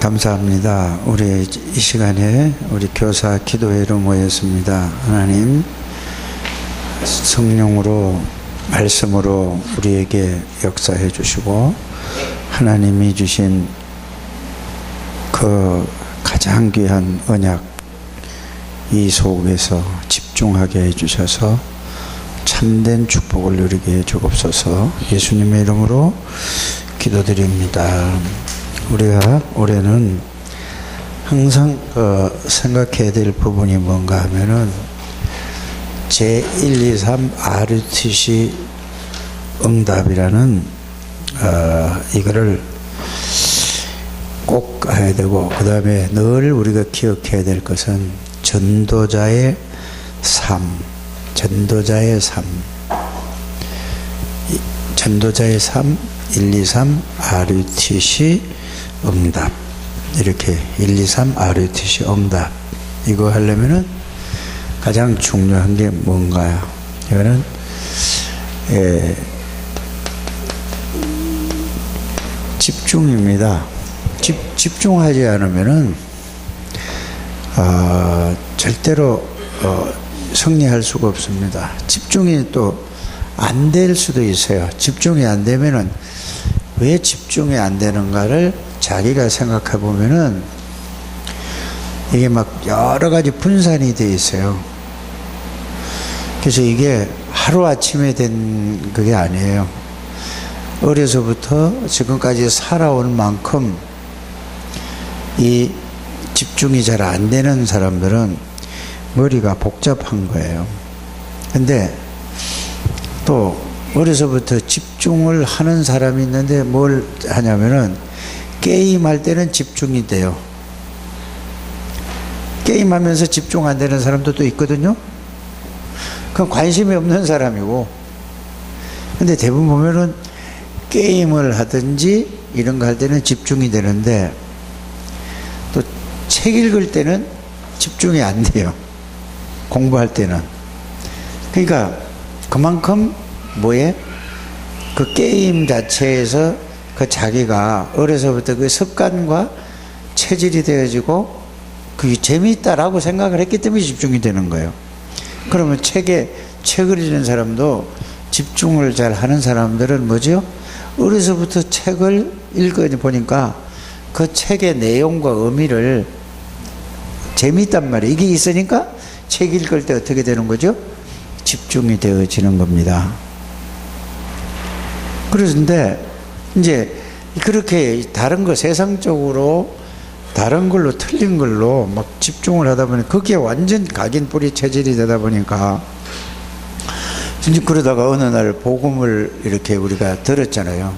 감사합니다. 우리 이 시간에 우리 교사 기도회로 모였습니다. 하나님 성령으로 말씀으로 우리에게 역사해 주시고 하나님이 주신 그 가장 귀한 언약 이 속에서 집중하게 해 주셔서 참된 축복을 누리게 해 주옵소서 예수님의 이름으로 기도드립니다. 우리가 올해는 항상 어, 생각해야 될 부분이 뭔가 하면은 제1, 2, 3 RUTC 응답이라는 어, 이거를 꼭 해야 되고 그 다음에 늘 우리가 기억해야 될 것은 전도자의 삶, 전도자의 삶, 이 전도자의 삶 1, 2, 3 RUTC 응답 이렇게 1, 2, 3 RUTC 응답 이거 하려면은 가장 중요한 게 뭔가요? 이거는 예, 집중입니다. 집, 집중하지 않으면은 아, 절대로 어, 승리할 수가 없습니다. 집중이 또 안 될 수도 있어요. 집중이 안 되면은 왜 집중이 안 되는가를 자기가 생각해 보면은 이게 막 여러 가지 분산이 돼 있어요. 그래서 이게 하루 아침에 된 그게 아니에요. 어려서부터 지금까지 살아온 만큼 이 집중이 잘 안 되는 사람들은 머리가 복잡한 거예요. 근데 또 어려서부터 집중을 하는 사람이 있는데 뭘 하냐면은 게임할 때는 집중이 돼요. 게임하면서 집중 안 되는 사람도 또 있거든요. 그건 관심이 없는 사람이고. 근데 대부분 보면은 게임을 하든지 이런 거 할 때는 집중이 되는데 또 책 읽을 때는 집중이 안 돼요. 공부할 때는. 그러니까 그만큼 뭐에 그 게임 자체에서 그 자기가 어려서부터 그 습관과 체질이 되어지고 그게 재미있다라고 생각을 했기 때문에 집중이 되는 거예요. 그러면 책에 책을 읽는 사람도 집중을 잘 하는 사람들은 뭐죠? 어려서부터 책을 읽어 보니까 그 책의 내용과 의미를 재미있단 말이에요. 이게 있으니까 책 읽을 때 어떻게 되는 거죠? 집중이 되어지는 겁니다. 그런데 이제 그렇게 다른 거 세상적으로 다른 걸로 틀린 걸로 막 집중을 하다 보니 그게 완전 각인 뿌리 체질이 되다 보니까 진짜 그러다가 어느 날 복음을 이렇게 우리가 들었잖아요.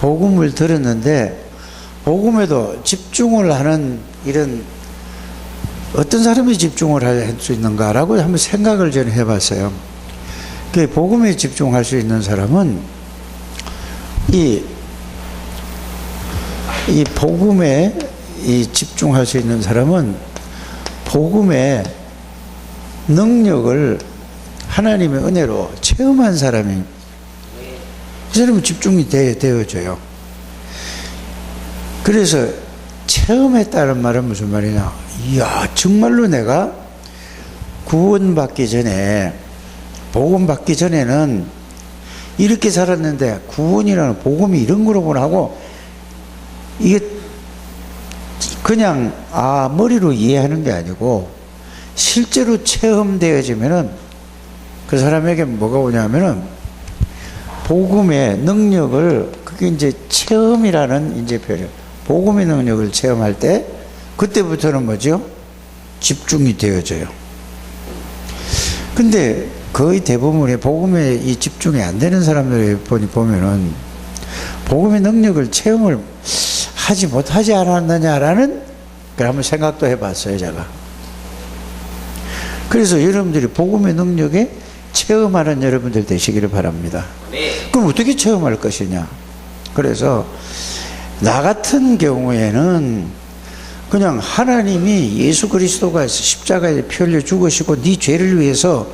복음을 들었는데 복음에도 집중을 하는 이런 어떤 사람이 집중을 할 수 있는가라고 한번 생각을 저는 해봤어요. 그 복음에 집중할 수 있는 사람은 이, 이 복음에 이 집중할 수 있는 사람은 복음의 능력을 하나님의 은혜로 체험한 사람이 이 사람은 집중이 되, 되어져요. 그래서 체험했다는 말은 무슨 말이냐? 이야, 정말로 내가 구원받기 전에, 복음 받기 전에는 이렇게 살았는데 구원이라는 복음이 이런 거로구나 하고 이게 그냥 아 머리로 이해하는 게 아니고 실제로 체험되어지면은 그 사람에게 뭐가 오냐면은 복음의 능력을 그게 이제 체험이라는 이제 표현 복음의 능력을 체험할 때 그때부터는 뭐죠 집중이 되어져요. 근데 거의 대부분의 복음에 이 집중이 안 되는 사람들이 보니 보면은 복음의 능력을 체험을 하지 못하지 않았느냐라는 걸 한번 생각도 해봤어요 제가. 그래서 여러분들이 복음의 능력에 체험하는 여러분들 되시기를 바랍니다. 그럼 어떻게 체험할 것이냐? 그래서 나 같은 경우에는 그냥 하나님이 예수 그리스도가 십자가에 피 흘려 죽으시고 네 죄를 위해서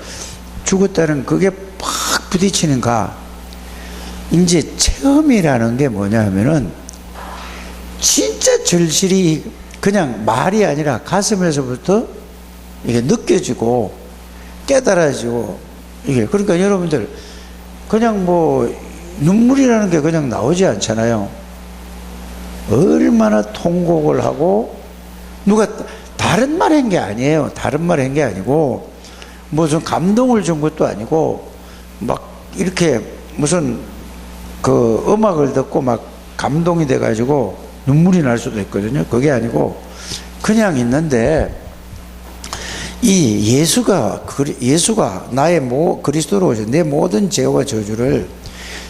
죽었다는 그게 팍 부딪히는가. 이제 체험이라는 게 뭐냐 하면은 진짜 절실히 그냥 말이 아니라 가슴에서부터 이게 느껴지고 깨달아지고 이게 그러니까 여러분들 그냥 뭐 눈물이라는 게 그냥 나오지 않잖아요. 얼마나 통곡을 하고 누가 다른 말 한 게 아니에요. 다른 말 한 게 아니고 무슨 감동을 준 것도 아니고 막 이렇게 무슨 그 음악을 듣고 막 감동이 돼 가지고 눈물이 날 수도 있거든요. 그게 아니고 그냥 있는데 이 예수가 예수가 나의 모 그리스도로 오신 내 모든 죄와 저주를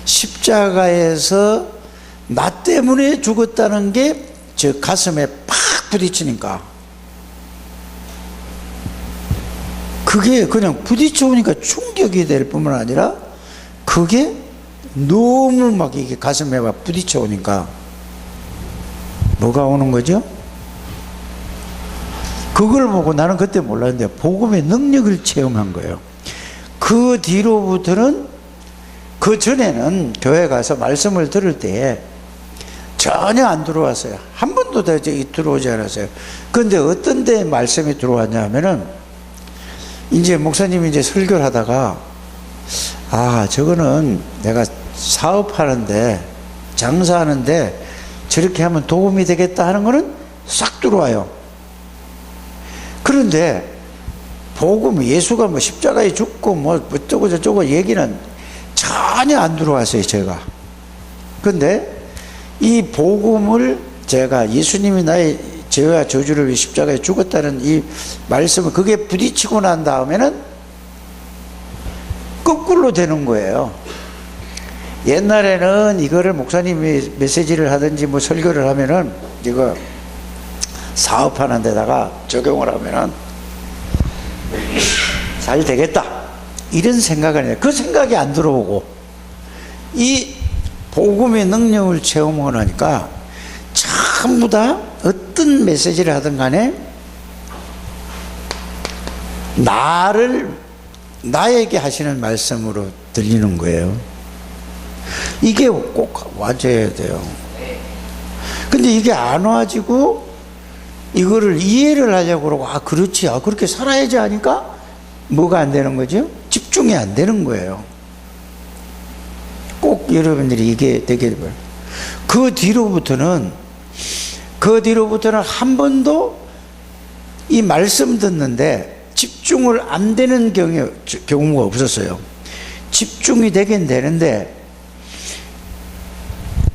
십자가에서 나 때문에 죽었다는 게 저 가슴에 팍 부딪히니까 그게 그냥 부딪혀오니까 충격이 될 뿐만 아니라 그게 너무 막 이게 가슴에 막 부딪혀오니까 뭐가 오는 거죠? 그걸 보고 나는 그때 몰랐는데 복음의 능력을 체험한 거예요. 그 뒤로부터는 그 전에는 교회 가서 말씀을 들을 때 전혀 안 들어왔어요. 한 번도 들어오지 않았어요. 그런데 어떤 데 말씀이 들어왔냐 하면은 이제 목사님이 이제 설교를 하다가 아, 저거는 내가 사업하는데 장사하는데 저렇게 하면 도움이 되겠다 하는 거는 싹 들어와요. 그런데 복음 예수가 뭐 십자가에 죽고 뭐 어쩌고 저쩌고 얘기는 전혀 안 들어왔어요, 제가. 근데 이 복음을 제가 예수님이 나의 죄와 저주를 위해 십자가에 죽었다는 이 말씀을 그게 부딪히고 난 다음에는 거꾸로 되는 거예요. 옛날에는 이거를 목사님이 메시지를 하든지 뭐 설교를 하면은 이거 사업하는 데다가 적용을 하면은 잘 되겠다. 이런 생각을 해요. 그 생각이 안 들어오고 이 복음의 능력을 체험하고 나니까 전부 다 어떤 메시지를 하든 간에 나를 나에게 하시는 말씀으로 들리는 거예요. 이게 꼭 와줘야 돼요. 근데 이게 안 와지고 이거를 이해를 하려고 그러고 아 그렇지 아 그렇게 살아야지 하니까 뭐가 안 되는 거죠? 집중이 안 되는 거예요. 꼭 여러분들이 이게 되게. 그 뒤로부터는 그 뒤로부터는 한 번도 이 말씀 듣는데 집중을 안 되는 경우, 경우가 없었어요. 집중이 되긴 되는데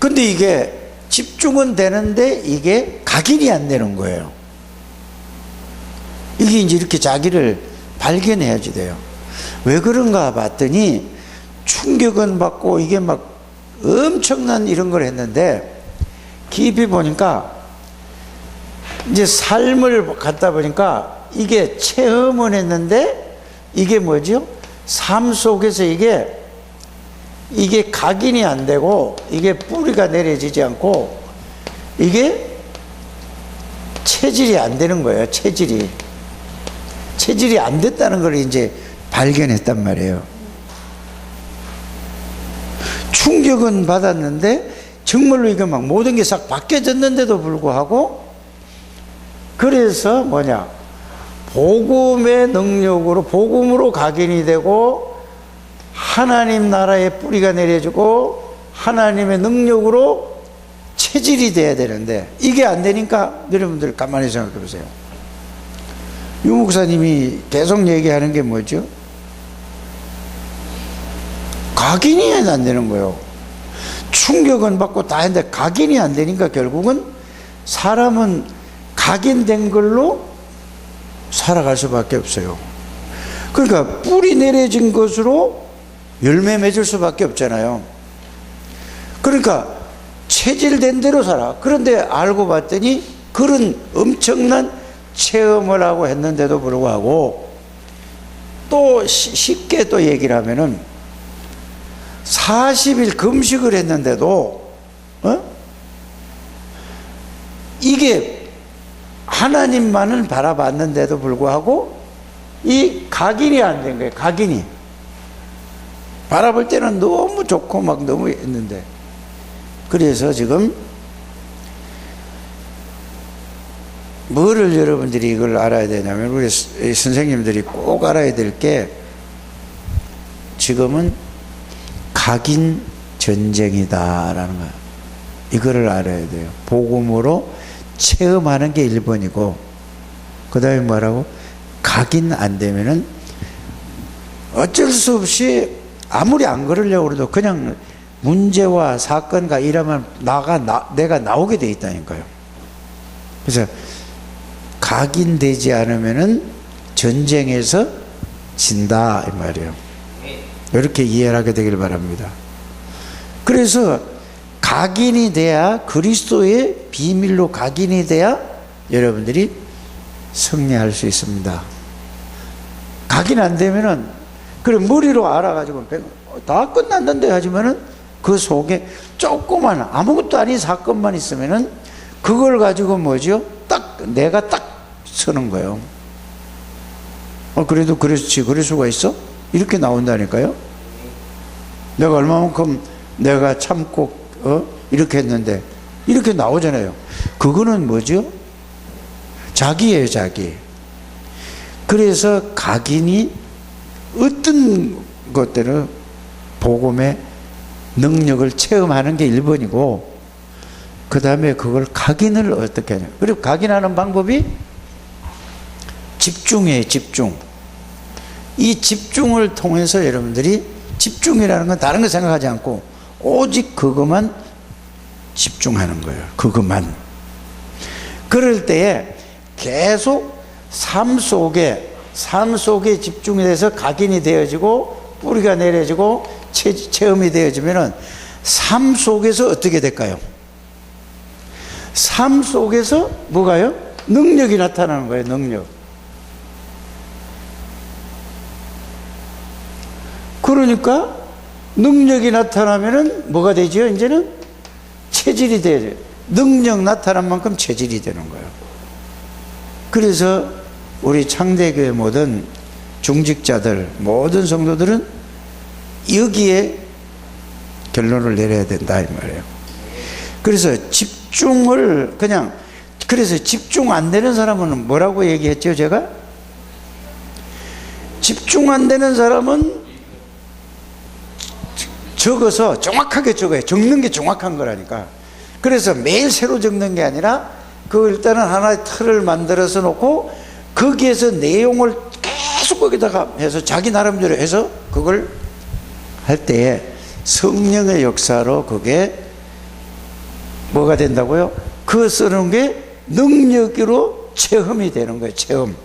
근데 이게 집중은 되는데 이게 각인이 안 되는 거예요. 이게 이제 이렇게 자기를 발견해야지 돼요. 왜 그런가 봤더니 충격은 받고 이게 막 엄청난 이런 걸 했는데 깊이 보니까 이제 삶을 갖다 보니까 이게 체험은 했는데 이게 뭐죠? 삶 속에서 이게 이게 각인이 안 되고 이게 뿌리가 내려지지 않고 이게 체질이 안 되는 거예요. 체질이 체질이 안 됐다는 걸 이제 발견했단 말이에요. 충격은 받았는데 정말로 이게 막 모든 게 싹 바뀌어졌는데도 불구하고 그래서 뭐냐 복음의 능력으로 복음으로 각인이 되고 하나님 나라의 뿌리가 내려지고 하나님의 능력으로 체질이 돼야 되는데 이게 안 되니까 여러분들 가만히 생각해 보세요. 유 목사님이 계속 얘기하는 게 뭐죠? 각인이 안 되는 거예요. 충격은 받고 다 했는데 각인이 안 되니까 결국은 사람은 각인된 걸로 살아갈 수밖에 없어요. 그러니까 뿌리 내려진 것으로 열매 맺을 수밖에 없잖아요. 그러니까 체질된 대로 살아. 그런데 알고 봤더니 그런 엄청난 체험을 하고 했는데도 불구하고 또 시- 쉽게 또 얘기를 하면은 40일 금식을 했는데도 어? 이게 하나님만을 바라봤는데도 불구하고 이 각인이 안 된 거예요. 각인이 바라볼 때는 너무 좋고 막 너무 했는데 그래서 지금 뭐를 여러분들이 이걸 알아야 되냐면 우리 선생님들이 꼭 알아야 될 게 지금은 각인 전쟁이다라는 거야. 이거를 알아야 돼요. 복음으로 체험하는 게 1번이고 그 다음에 뭐라고? 각인 안 되면은 어쩔 수 없이 아무리 안 그러려고 그래도 그냥 문제와 사건과 이러면 나가 나, 내가 나오게 돼 있다니까요. 그래서 각인되지 않으면은 전쟁에서 진다 이 말이에요. 이렇게 이해를 하게 되길 바랍니다. 그래서 각인이 돼야 그리스도의 비밀로 각인이 돼야 여러분들이 승리할 수 있습니다. 각인 안 되면은 그래 머리로 알아가지고 다 끝났는데 하지만은 그 속에 조그만 아무것도 아닌 사건만 있으면은 그걸 가지고 뭐죠? 딱 내가 딱 서는 거예요. 어 그래도 그렇지 그럴 수가 있어? 이렇게 나온다니까요. 내가 얼마만큼 내가 참고 어 이렇게 했는데 이렇게 나오잖아요. 그거는 뭐죠? 자기예요, 자기. 그래서 각인이 어떤 것들은 복음의 능력을 체험하는 게 1번이고 그 다음에 그걸 각인을 어떻게 하냐. 그리고 각인하는 방법이 집중이에요, 집중. 이 집중을 통해서 여러분들이 집중이라는 건 다른 거 생각하지 않고 오직 그것만 집중하는 거예요. 그것만. 그럴 때에 계속 삶 속에 삶 속에 집중이 돼서 각인이 되어지고 뿌리가 내려지고 체, 체험이 되어지면은 삶 속에서 어떻게 될까요? 삶 속에서 뭐가요? 능력이 나타나는 거예요, 능력. 그러니까 능력이 나타나면은 뭐가 되죠? 이제는 체질이 돼요. 능력 나타난 만큼 체질이 되는 거예요. 그래서 우리 창대교회 모든 중직자들, 모든 성도들은 여기에 결론을 내려야 된다 이 말이에요. 그래서 집중을 그냥 그래서 집중 안 되는 사람은 뭐라고 얘기했죠, 제가? 집중 안 되는 사람은 적어서 정확하게 적어요. 적는 게 정확한 거라니까. 그래서 매일 새로 적는 게 아니라 그 일단은 하나의 틀을 만들어서 놓고 거기에서 내용을 계속 거기다가 해서 자기 나름대로 해서 그걸 할 때에 성령의 역사로 그게 뭐가 된다고요? 그 쓰는 게 능력으로 체험이 되는 거예요. 체험.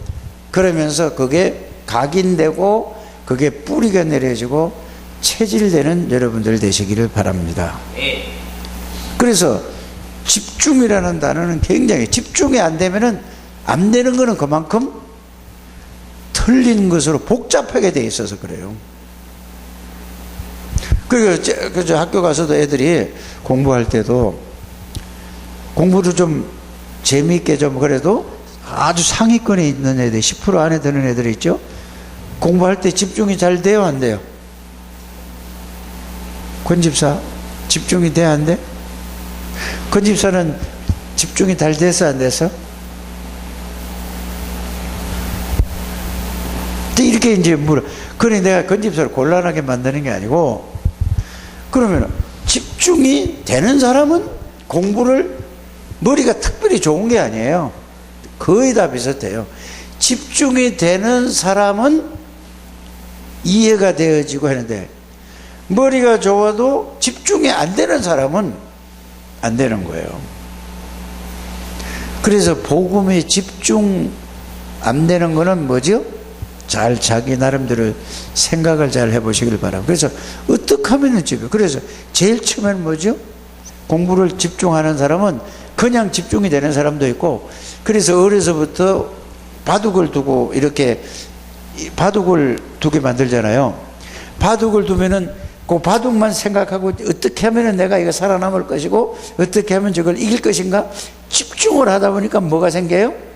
그러면서 그게 각인되고 그게 뿌리가 내려지고 체질되는 여러분들 되시기를 바랍니다. 그래서 집중이라는 단어는 굉장히 집중이 안 되면은 안 되는 거는 그만큼 틀린 것으로 복잡하게 돼 있어서 그래요. 그리고 저- 그저 학교 가서도 애들이 공부할 때도 공부를 좀 재미있게 좀 그래도 아주 상위권에 있는 애들 10% 안에 드는 애들이 있죠. 공부할 때 집중이 잘 돼요, 안 돼요? 권집사 집중이 돼, 안 돼? 권집사는 집중이 잘 돼서 안 돼서? 또 이렇게 이제 물어. 그러니 내가 건집사를 곤란하게 만드는 게 아니고, 그러면 집중이 되는 사람은 공부를 머리가 특별히 좋은 게 아니에요. 거의 다 비슷해요. 집중이 되는 사람은 이해가 되어지고 하는데, 머리가 좋아도 집중이 안 되는 사람은 안 되는 거예요. 그래서 복음에 집중 안 되는 거는 뭐죠? 잘 자기 나름대로 생각을 잘 해보시길 바랍니다. 그래서 어떻게 하면은 집에 그래서 제일 처음에는 뭐죠? 공부를 집중하는 사람은 그냥 집중이 되는 사람도 있고 그래서 어려서부터 바둑을 두고 이렇게 이 바둑을 두게 만들잖아요. 바둑을 두면은 그 바둑만 생각하고 어떻게 하면은 내가 이거 살아남을 것이고 어떻게 하면 저걸 이길 것인가 집중을 하다 보니까 뭐가 생겨요?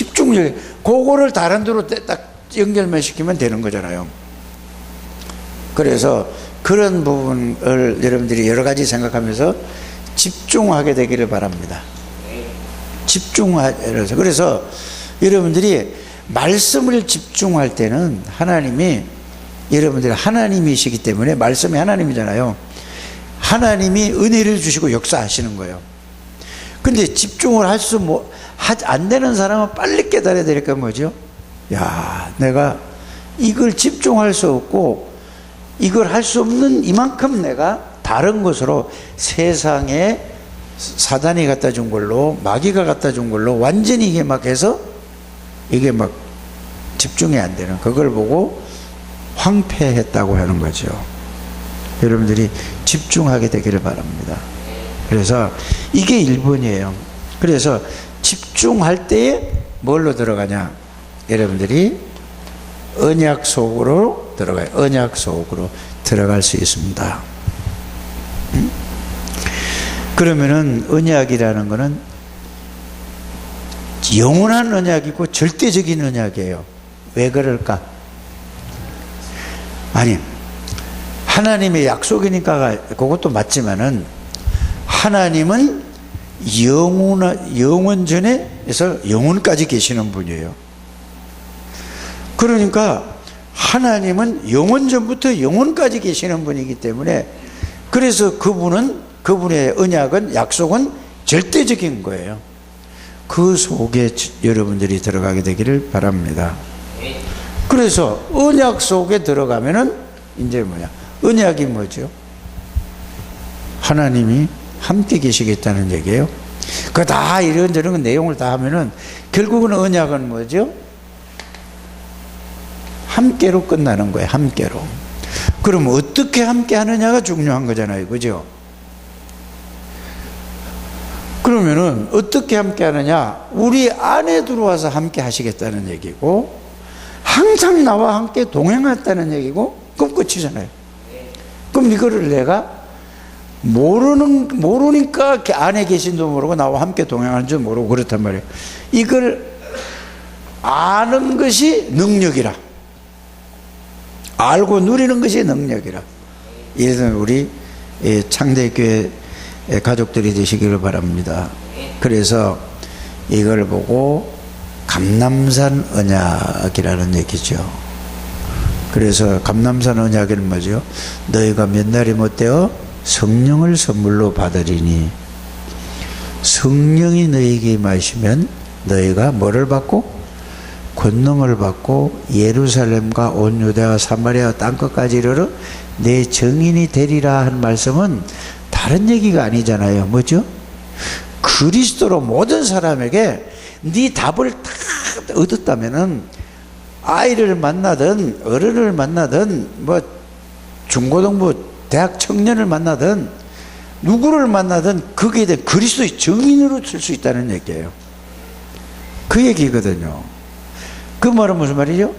집중력이 그거를 다른 데로 딱 연결만 시키면 되는 거잖아요. 그래서 그런 부분을 여러분들이 여러 가지 생각하면서 집중하게 되기를 바랍니다. 집중하여서 그래서 여러분들이 말씀을 집중할 때는 하나님이 여러분들이 하나님이시기 때문에 말씀이 하나님이잖아요. 하나님이 은혜를 주시고 역사하시는 거예요. 근데 집중을 할 수 뭐, 안 되는 사람은 빨리 깨달아야 되니까 뭐죠? 야, 내가 이걸 집중할 수 없고 이걸 할 수 없는 이만큼 내가 다른 것으로 세상에 사단이 갖다 준 걸로 마귀가 갖다 준 걸로 완전히 이게 막 해서 이게 막 집중이 안 되는 그걸 보고 황폐했다고 하는 거죠. 여러분들이 집중하게 되기를 바랍니다. 그래서 이게 1번이에요. 그래서 집중할 때에 뭘로 들어가냐? 여러분들이 언약 속으로 들어가요. 언약 속으로 들어갈 수 있습니다. 음? 그러면은 언약이라는 거는 영원한 언약이고 절대적인 언약이에요. 왜 그럴까? 아니, 하나님의 약속이니까 그것도 맞지만은 하나님은 영원, 영원 전에서 영원까지 계시는 분이에요. 그러니까 하나님은 영원 전부터 영원까지 계시는 분이기 때문에 그래서 그분은 그분의 언약은 약속은 절대적인 거예요. 그 속에 여러분들이 들어가게 되기를 바랍니다. 그래서 언약 속에 들어가면은 이제 뭐냐? 언약이 뭐죠? 하나님이 함께 계시겠다는 얘기예요. 그 다 이런저런 내용을 다 하면은 결국은 언약은 뭐죠? 함께로 끝나는 거예요. 함께로. 그럼 어떻게 함께 하느냐가 중요한 거잖아요. 그죠? 그러면은 어떻게 함께 하느냐? 우리 안에 들어와서 함께 하시겠다는 얘기고 항상 나와 함께 동행했다는 얘기고 그럼 끝이잖아요. 그럼 이거를 내가 모르는 모르니까 안에 계신도 모르고 나와 함께 동행하는 줄 모르고 그렇단 말이에요. 이걸 아는 것이 능력이라. 알고 누리는 것이 능력이라. 이래서 우리 창대교회 가족들이 되시기를 바랍니다. 그래서 이걸 보고 감남산 언약이라는 얘기죠. 그래서 감남산 언약은 뭐죠? 너희가 몇 날이 못 되어 성령을 선물로 받으리니 성령이 너희에게 마시면 너희가 뭐를 받고 권능을 받고 예루살렘과 온 유대와 사마리아 땅 끝까지 이르러 내 정인이 되리라 한 말씀은 다른 얘기가 아니잖아요. 뭐죠? 그리스도로 모든 사람에게 네 답을 다 얻었다면은 아이를 만나든 어른을 만나든 뭐 중고등부 대학 청년을 만나든 누구를 만나든 거기에 대한 그리스도의 정인으로 쓸 수 있다는 얘기예요. 그 얘기거든요. 그 말은 무슨 말이죠?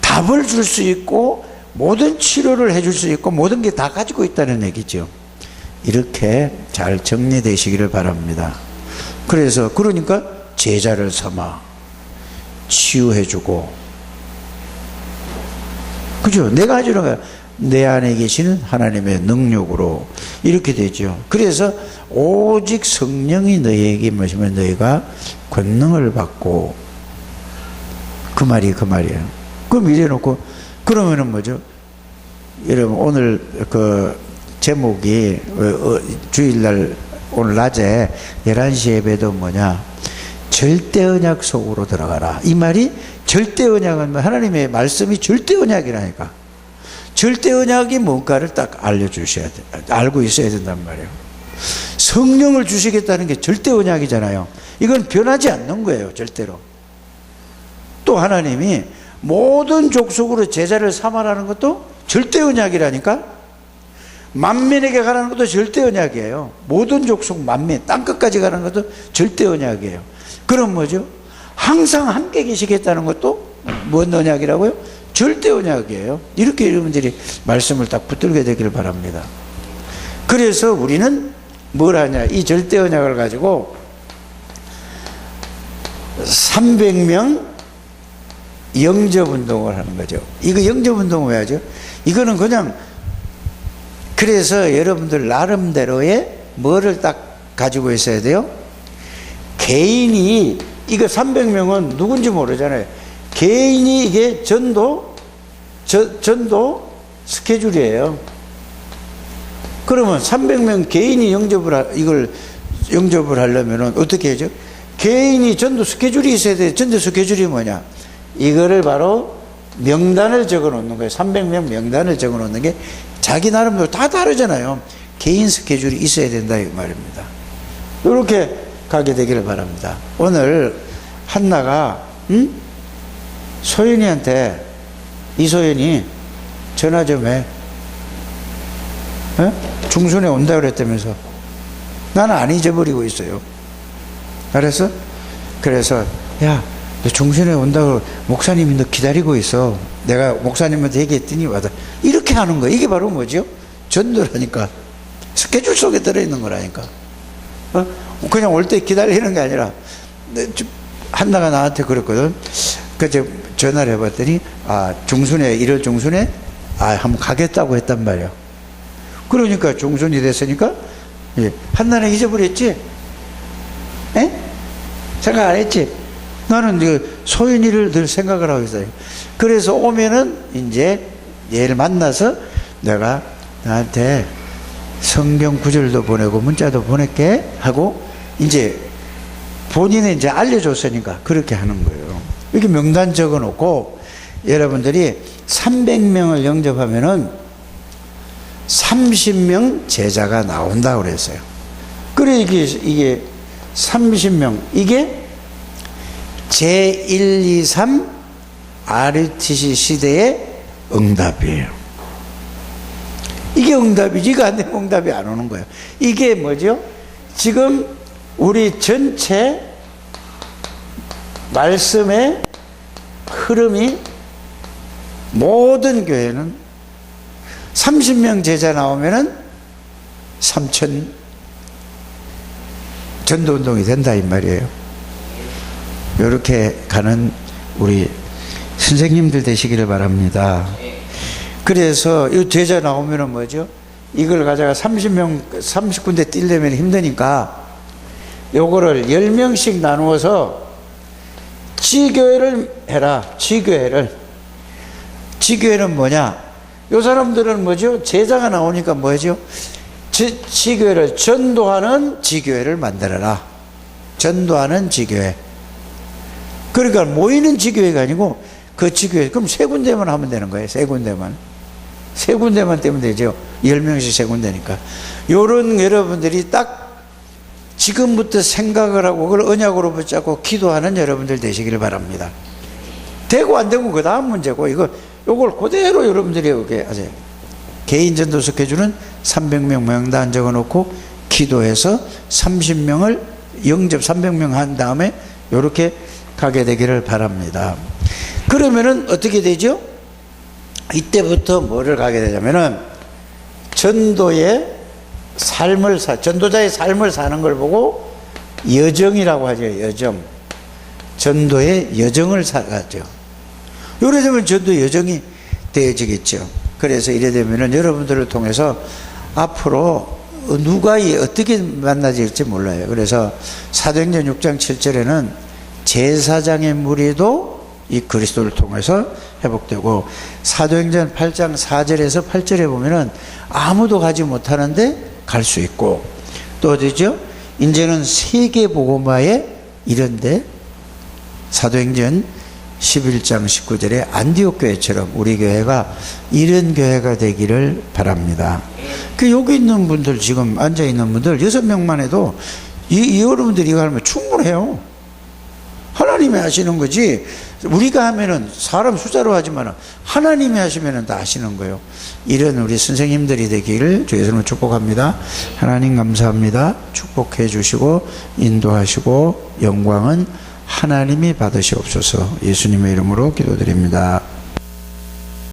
답을 줄 수 있고 모든 치료를 해줄 수 있고 모든 게 다 가지고 있다는 얘기죠. 이렇게 잘 정리되시기를 바랍니다. 그래서 그러니까 제자를 삼아 치유해주고 그죠? 내가 하주는 거야. 내 안에 계시는 하나님의 능력으로 이렇게 되죠. 그래서 오직 성령이 너희에게 모시면 너희가 권능을 받고 그 말이 그 말이에요. 그럼 이래 놓고 그러면은 뭐죠? 여러분 오늘 그 제목이 어, 어, 주일날 오늘 낮에 11시 예배도 뭐냐 절대 언약 속으로 들어가라. 이 말이 절대 언약은 뭐 하나님의 말씀이 절대 언약이라니까. 절대 언약이 뭔가를 딱 알려주셔야 돼. 알고 있어야 된단 말이에요. 성령을 주시겠다는 게 절대 언약이잖아요. 이건 변하지 않는 거예요, 절대로. 또 하나님이 모든 족속으로 제자를 삼아라는 것도 절대 언약이라니까? 만민에게 가라는 것도 절대 언약이에요. 모든 족속 만민, 땅끝까지 가는 것도 절대 언약이에요. 그럼 뭐죠? 항상 함께 계시겠다는 것도 뭔 언약이라고요? 절대 언약이에요. 이렇게 여러분들이 말씀을 딱 붙들게 되기를 바랍니다. 그래서 우리는 뭘 하냐? 이 절대 언약을 가지고 300명 영접 운동을 하는 거죠. 이거 영접 운동을 왜 하죠? 이거는 그냥 그래서 여러분들 나름대로의 뭐를 딱 가지고 있어야 돼요? 개인이 이거 300명은 누군지 모르잖아요. 개인이 이게 전도 저, 전도 스케줄이에요. 그러면 300명 개인이 영접을 하, 이걸 영접을 하려면은 어떻게 하죠? 개인이 전도 스케줄이 있어야 돼. 전도 스케줄이 뭐냐? 이거를 바로 명단을 적어 놓는 거예요. 300명 명단을 적어 놓는 게 자기 나름대로 다 다르잖아요. 개인 스케줄이 있어야 된다 이 말입니다. 이렇게 가게 되기를 바랍니다. 오늘 한나가 응? 소연이한테 이소연이 전화 좀 해. 어? 중순에 온다 그랬다면서 나는 안 잊어버리고 있어요. 알았어? 그래서 야, 너 중순에 온다고 목사님이 너 기다리고 있어. 내가 목사님한테 얘기했더니 와다 이렇게 하는 거 이게 바로 뭐죠? 전도라니까 스케줄 속에 들어있는 거라니까. 어? 그냥 올 때 기다리는 게 아니라 내 주- 한나가 나한테 그랬거든. 그저 전화를 해봤더니 아 중순에 1월 중순에 아 한번 가겠다고 했단 말이야. 그러니까 중순이 됐으니까 예, 한나는 잊어버렸지? 에? 생각 안 했지? 나는 그 소연이를 늘 생각을 하고 있어요. 그래서 오면은 이제 얘를 만나서 내가 나한테 성경 구절도 보내고 문자도 보낼게 하고 이제 본인이 이제 알려줬으니까 그렇게 하는 거예요. 이렇게 명단 적어 놓고 여러분들이 300명을 영접하면은 30명 제자가 나온다 그랬어요. 그래 이게 이게 30명 이게 제1, 2, 3 RTC 시대의 응답이에요. 이게 응답이지 이거 안 되면 응답이 안 오는 거예요. 이게 뭐죠? 지금 우리 전체 말씀의 흐름이 모든 교회는 30명 제자 나오면은 3천 전도 운동이 된다 이 말이에요. 이렇게 가는 우리 선생님들 되시기를 바랍니다. 그래서 이 제자 나오면은 뭐죠? 이걸 가져가 30명 30군데 뛸려면 힘드니까 요거를 10명씩 나누어서 지교회를 해라. 지교회를. 지교회는 뭐냐? 요 사람들은 뭐죠? 제자가 나오니까 뭐죠? 지, 지교회를 전도하는 지교회를 만들어라. 전도하는 지교회. 그러니까 모이는 지교회가 아니고 그 지교회 그럼 세 군데만 하면 되는 거예요. 세 군데만. 세 군데만 떼면 되죠. 열 명씩 세 군데니까. 요런 여러분들이 딱 지금부터 생각을 하고 그걸 언약으로 붙잡고 기도하는 여러분들 되시기를 바랍니다. 되고 안 되고 그 다음 문제고 이거 요걸 그대로 여러분들이 이렇게 하세요. 개인 전도 스케줄은 300명 명단 적어 놓고 기도해서 30명을 영접 300명 한 다음에 요렇게 가게 되기를 바랍니다. 그러면은 어떻게 되죠? 이때부터 뭐를 가게 되냐면은 전도의 삶을 사, 전도자의 삶을 사는 걸 보고 여정이라고 하죠. 여정. 전도의 여정을 살아가죠. 요래 되면 전도 여정이 되어지겠죠. 그래서 이래 되면은 여러분들을 통해서 앞으로 누가 이 어떻게 만나질지 몰라요. 그래서 사도행전 6장 7절에는 제사장의 무리도 이 그리스도를 통해서 회복되고 사도행전 8장 4절에서 8절에 보면은 아무도 가지 못하는데 갈 수 있고 또 어디죠? 이제는 세계 복음화에 이른데 사도행전 11장 19절에 안디옥 교회처럼 우리 교회가 이런 교회가 되기를 바랍니다. 그 여기 있는 분들 지금 앉아 있는 분들 여섯 명만 해도 이, 이 여러분들이 이거 하면 충분해요. 하나님이 하시는 거지. 우리가 하면은 사람 숫자로 하지만 하나님이 하시면은 다 하시는 거예요. 이런 우리 선생님들이 되기를 주 예수님을 축복합니다. 하나님 감사합니다. 축복해 주시고 인도하시고 영광은 하나님이 받으시옵소서 예수님의 이름으로 기도드립니다.